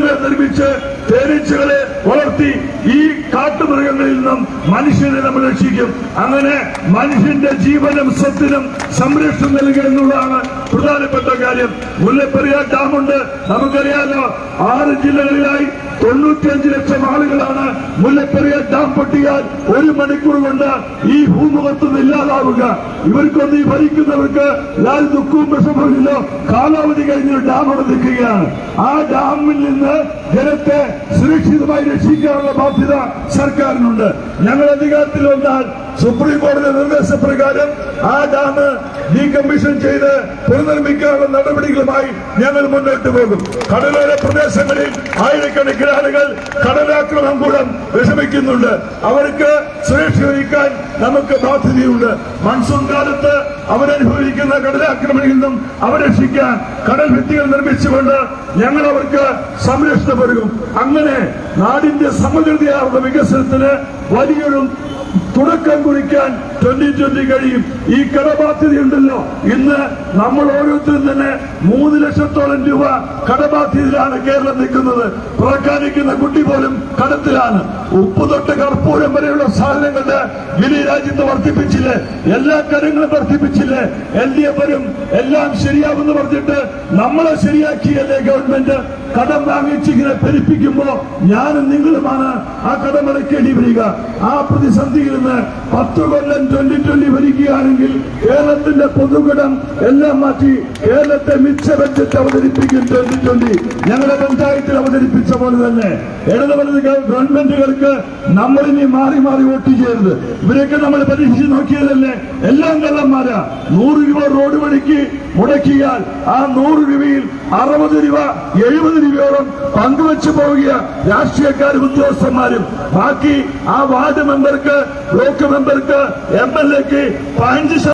നിർമ്മിച്ച് തേനീച്ചകളെ വളർത്തി ഈ കാട്ടുമൃഗങ്ങളിൽ നിന്നും മനുഷ്യനെ നമ്മൾ രക്ഷിക്കും. അങ്ങനെ മനുഷ്യന്റെ ജീവനും സ്വത്തിനും സംരക്ഷണം നൽകുക എന്നുള്ളതാണ് പ്രധാനപ്പെട്ട കാര്യം. മുല്ലപ്പെരിയാർ ഡാമുണ്ട്. നമുക്കറിയാലോ ആറ് ജില്ലകളിലായി തൊണ്ണൂറ്റിയഞ്ച് ലക്ഷം ആളുകളാണ് മുല്ലപ്പെരിയാർ ഡാം പൊട്ടിയാൽ ഒരു മണിക്കൂർ കൊണ്ട് ഈ ഭൂമുഖത്ത് ഇല്ലാതാവുക. ഇവർക്കൊന്നും ഈ ഭരിക്കുന്നവർക്ക് ലാൽ ദുഃഖവും വിഷമമില്ലോ കാലാവധി കഴിഞ്ഞ ഡാം അവിടെ നിൽക്കുകയാണ്. ആ ഡാമിൽ നിന്ന് ജനത്തെ സുരക്ഷിതമായി രക്ഷിക്കാനുള്ള ബാധ്യത സർക്കാരിനുണ്ട്. ഞങ്ങൾ അധികാരത്തിൽ വന്നാൽ സുപ്രീം കോടതി നിർദ്ദേശപ്രകാരം ആ ഡാം ഡീകമ്മീഷൻ ചെയ്ത് പുനർനിർമ്മിക്കാനുള്ള നടപടികളുമായി ഞങ്ങൾ മുന്നോട്ട് പോകും. കടലോര പ്രദേശങ്ങളിൽ ആയിരക്കണക്കിന് ആളുകൾ കടലാക്രമം മൂലം വിഷമിക്കുന്നുണ്ട്. അവർക്ക് സുരക്ഷ ഒരുക്കാൻ നമുക്ക് ബാധ്യതയുണ്ട്. മൺസൂൺ കാലത്ത് അവരനുഭവിക്കുന്ന കടലാക്രമണത്തിൽ നിന്നും അവരെ രക്ഷിക്കാൻ കടൽ ഭിത്തികൾ നിർമ്മിച്ചുകൊണ്ട് ഞങ്ങൾ അവർക്ക് സംരക്ഷണം ഒരുക്കും. അങ്ങനെ നാടിന്റെ സമഗ്രതയാർന്ന വികസനത്തിന് വലിയൊരു തുടക്കം കുറിക്കാൻ ട്വന്റി ട്വന്റി കഴിയും. ഈ കടബാധ്യതയുണ്ടല്ലോ ഇന്ന് നമ്മൾ ഓരോരുത്തരും തന്നെ മൂന്ന് ലക്ഷത്തോളം രൂപ കടബാധ്യതയിലാണ് കേരളം നിൽക്കുന്നത്. പ്രഖ്യാപിക്കുന്ന കുട്ടി പോലും കടത്തിലാണ്. ഉപ്പ് തൊട്ട് കർപ്പൂരം വരെയുള്ള സാധനങ്ങളുടെ വില രാജ്യത്ത് വർദ്ധിപ്പിച്ചില്ലേ? എല്ലാ കാര്യങ്ങളും വർദ്ധിപ്പിച്ചില്ലേ? എൽ ഡി എഫരും എല്ലാം ശരിയാവുമെന്ന് പറഞ്ഞിട്ട് നമ്മളെ ശരിയാക്കിയല്ലേ ഗവൺമെന്റ്? കടം വാങ്ങിച്ച് ഇങ്ങനെ പെരുപ്പിക്കുമ്പോ ഞാനും നിങ്ങളുമാണ് ആ കടം അടയ്ക്കേണ്ടി വരിക. ആ പ്രതിസന്ധിയിൽ നിന്ന് പത്ത് കൊല്ലം ട്വന്റി ട്വന്റി ഭരിക്കുകയാണെങ്കിൽ കേരളത്തിന്റെ പൊതുകടം എല്ലാം മാറ്റി കേരളത്തെ മിച്ച ബജറ്റ് അവതരിപ്പിക്കും ട്വന്റി ട്വന്റി ഞങ്ങളുടെ പഞ്ചായത്തിൽ അവതരിപ്പിച്ച പോലെ തന്നെ ഇടത് ഗവൺമെന്റുകൾക്ക് നമ്മൾ ഇനി മാറി മാറി വോട്ട് ചെയ്യരുത്. ഇവരെയൊക്കെ നമ്മൾ പരീക്ഷിച്ച് നോക്കിയതല്ലേ? എല്ലാം കള്ളന്മാരാ. നൂറ് രൂപ റോഡ് പണിക്ക് മുടക്കിയാൽ ആ നൂറ് രൂപയിൽ അറുപത് രൂപ എഴുപത് രൂപയോളം പങ്കുവെച്ചു പോവുക രാഷ്ട്രീയക്കാരും ഉദ്യോഗസ്ഥന്മാരും. ബാക്കി ആ വാർഡ് മെമ്പർക്ക് ബ്ലോക്ക് മെമ്പർക്ക് എം എൽ എക്ക് പതിനഞ്ച്